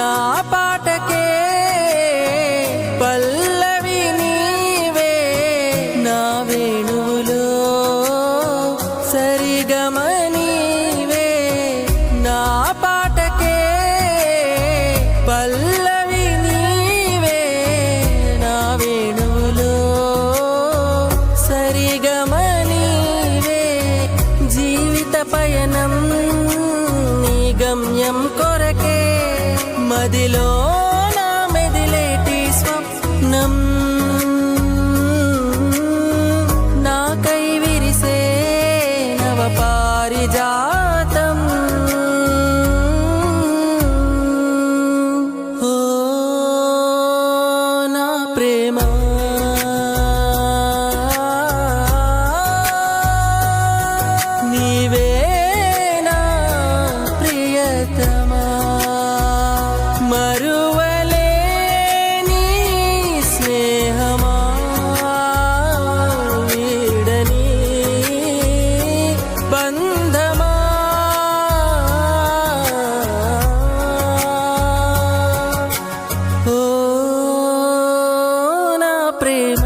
నా పాటకే పల్లవి నీవే. నా వేణువులో సరిగమ నీవే నా పాటకే పల్లవి నీవే. నా వేణువులో సరిగమ నీవే జీవిత పయన మదిలో నా మెదిలేటి స్వప్నం. నాకై విరిసే నవ పారిజాతం. ఓ నా ప్రేమ. నీవే నా ప్రియతా. supreme.